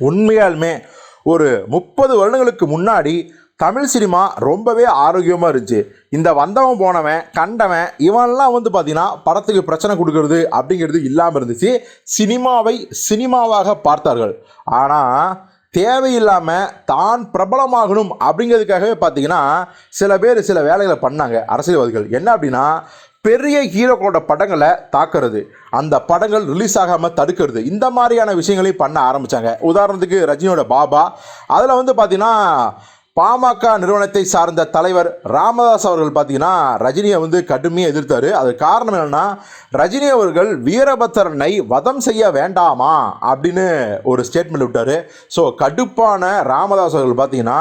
உண்மையாலுமே ஒரு முப்பது வருடங்களுக்கு முன்னாடி தமிழ் சினிமா ரொம்பவே ஆரோக்கியமாக இருந்துச்சு. இந்த வந்தவன் போனவன் கண்டவன் இவன்லாம் வந்து பார்த்தீங்கன்னா படத்துக்கு பிரச்சனை கொடுக்கறது அப்படிங்கிறது இல்லாமல் இருந்துச்சு. சினிமாவை சினிமாவாக பார்த்தார்கள். ஆனால் தேவையில்லாமல் தான் பிரபலமாகணும் அப்படிங்கிறதுக்காகவே பார்த்தீங்கன்னா சில பேர் சில வேலைகளை பண்ணாங்க அரசியல்வாதிகள். என்ன அப்படின்னா பெரிய ஹீரோக்களோட படங்களை தாக்குறது. அந்த படங்கள் ரிலீஸ் ஆகாமல் தடுக்கிறது. இந்த மாதிரியான விஷயங்களையும் பண்ண ஆரம்பித்தாங்க உதாரணத்துக்கு ரஜினியோட பாபா. அதில் வந்து பார்த்தீங்கன்னா பாமக நிறுவனத்தை சார்ந்த தலைவர் ராமதாஸ் அவர்கள் பார்த்தீங்கன்னா ரஜினியை வந்து கடுமையாக எதிர்த்தார். அது காரணம் என்னென்னா ரஜினி அவர்கள் வீரபத்திரனை வதம் செய்ய வேண்டாமா? அப்படின்னு ஒரு ஸ்டேட்மெண்ட் விட்டார். ஸோ கடுப்பான ராமதாஸ் அவர்கள் பார்த்தீங்கன்னா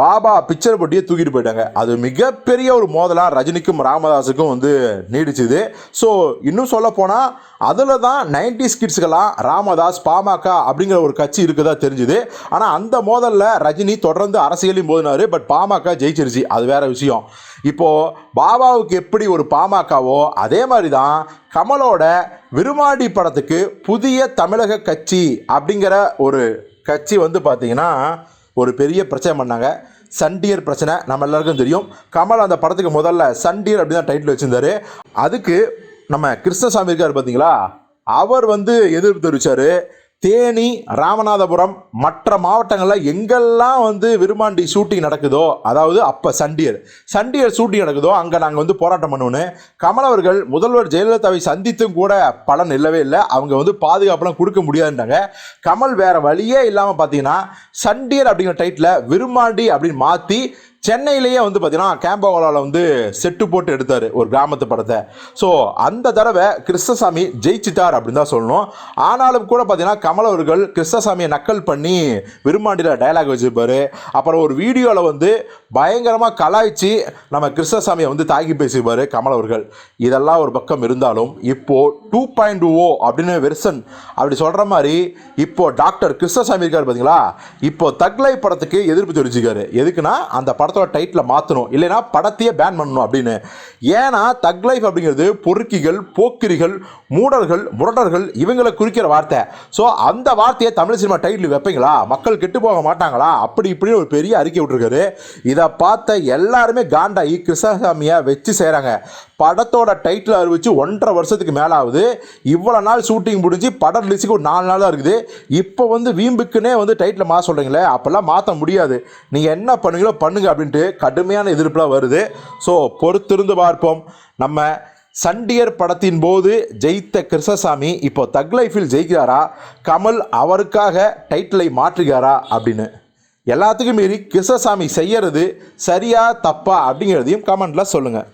பாபா பிக்சர் போட்டியே தூக்கிட்டு போயிட்டாங்க. அது மிகப்பெரிய ஒரு மோதலாக ரஜினிக்கும் ராமதாஸுக்கும் வந்து நீடிச்சுது. ஸோ இன்னும் சொல்ல போனால் அதில் தான் நைன்டிஸ் கிட்ஸ்கெல்லாம் ராமதாஸ் பாமக அப்படிங்கிற ஒரு கட்சி இருக்குதா தெரிஞ்சுது. ஆனால் அந்த மோதலில் ரஜினி தொடர்ந்து அரசியலையும் போதினார் பட் பாமக ஜெயிச்சிருச்சு. அது வேற விஷயம். இப்போது பாபாவுக்கு எப்படி ஒரு பாமகவோ அதே மாதிரி தான் கமலோட விருமாடி படத்துக்கு புதிய தமிழக கட்சி அப்படிங்கிற ஒரு கட்சி வந்து பார்த்திங்கன்னா ஒரு பெரிய பிரச்சனை பண்ணாங்க. சண்டியர் பிரச்சனை நம்ம எல்லாருக்கும் தெரியும். கமல் அந்த படத்துக்கு முதல்ல சண்டியர் அப்படின்னு தான் டைட்டில் வச்சுருந்தாரு. அதுக்கு நம்ம கிருஷ்ணசாமி இருக்கார் பார்த்தீங்களா அவர் வந்து எதிர்ப்பு தெரிவித்தார் தேனி ராமநாதபுரம் மற்ற மாவட்டங்களில் எங்கெல்லாம் வந்து விருமாண்டி ஷூட்டிங் நடக்குதோ அதாவது அப்போ சண்டியர் சண்டியர் ஷூட்டிங் நடக்குதோ அங்கே நாங்கள் வந்து போராட்டம் பண்ணுவோன்னு கமலவர்கள் முதல்வர் ஜெயலலிதாவை சந்தித்தும் கூட பலன் இல்லவே இல்லை. அவங்க வந்து பாதுகாப்புலாம் கொடுக்க முடியாதுன்றாங்க. கமல் வேறு வழியே இல்லாமல் பார்த்தீங்கன்னா சண்டியர் அப்படிங்கிற டைட்டில் விருமாண்டி அப்படின்னு மாற்றி சென்னையிலேயே வந்து பார்த்தீங்கன்னா கேம்பகோலாவில் வந்து செட்டு போட்டு எடுத்தார் ஒரு கிராமத்து படத்தை. ஸோ அந்த தடவை கிருஷ்ணசாமி ஜெயிச்சிட்டார் அப்படின்னு தான் சொல்லணும். ஆனாலும் கூட பார்த்தீங்கன்னா கமல் அவர்கள் கிருஷ்ணசாமியை நக்கல் பண்ணி விரும்மாண்டியில் டயலாக் வச்சுருப்பார். அப்புறம் ஒரு வீடியோவில் வந்து பயங்கரமாக கலாய்ச்சி நம்ம கிருஷ்ணசாமியை வந்து தாக்கி பேசியிருப்பார் கமல் அவர்கள். இதெல்லாம் ஒரு பக்கம் இருந்தாலும் இப்போது டூ பாயிண்ட் ஓ அப்படின்னு வெர்சன் அப்படி சொல்கிற மாதிரி இப்போது டாக்டர் கிருஷ்ணசாமி இருக்கார் பார்த்தீங்களா இப்போ தக்லை படத்துக்கு எதிர்ப்பு தெரிவிச்சிருக்காரு. எதுக்குன்னா அந்த படம் படத்தோட டைட்டில் மாற்றணும் இல்லைன்னா படத்தையே பேன் பண்ணணும் அப்படின்னு. ஏன்னா தக் லைஃப் அப்படிங்கிறது பொறுக்கிகள் போக்கிரிகள் மூடர்கள் முரடர்கள் இவங்களை குறிக்கிற வார்த்தை. ஸோ அந்த வார்த்தையை தமிழ் சினிமா டைட்டில் வைப்பீங்களா? மக்கள் கெட்டு போக மாட்டாங்களா? அப்படி இப்படின்னு ஒரு பெரிய அறிக்கை விட்டுருக்காரு. இதை பார்த்த எல்லாருமே காண்டாகி கிருஷ்ணசாமியை வச்சு செய்கிறாங்க படத்தோட டைட்டில் அறிவிச்சு ஒன்றரை வருஷத்துக்கு மேலே ஆகுது இவ்வளோ நாள் ஷூட்டிங் முடிஞ்சு படம் ரிலீஸுக்கு ஒரு நாலு நாள் தான் இருக்குது. இப்போ வந்து வீம்புக்குன்னே வந்து டைட்டில் மாற்ற சொல்கிறீங்களே அப்போல்லாம் மாற்ற முடியாது. நீங்கள் என்ன பண்ணுவீங்களோ பண்ணுங்க அப்படின்ட்டு கடுமையான எதிர்ப்புலாம் வருது. ஸோ பொறுத்திருந்து பார்ப்போம். நம்ம சண்டியர் படத்தின் போது ஜெயித்த கிருஷ்ணசாமி இப்போ தக் லைஃபில் ஜெயிக்கிறாரா? கமல் அவருக்காக டைட்டிலை மாற்றுகிறாரா? அப்படின்னு. எல்லாத்துக்கும் மீறி கிருஷ்ணசாமி செய்யறது சரியா தப்பா அப்படிங்கிறதையும் கமெண்டில் சொல்லுங்கள்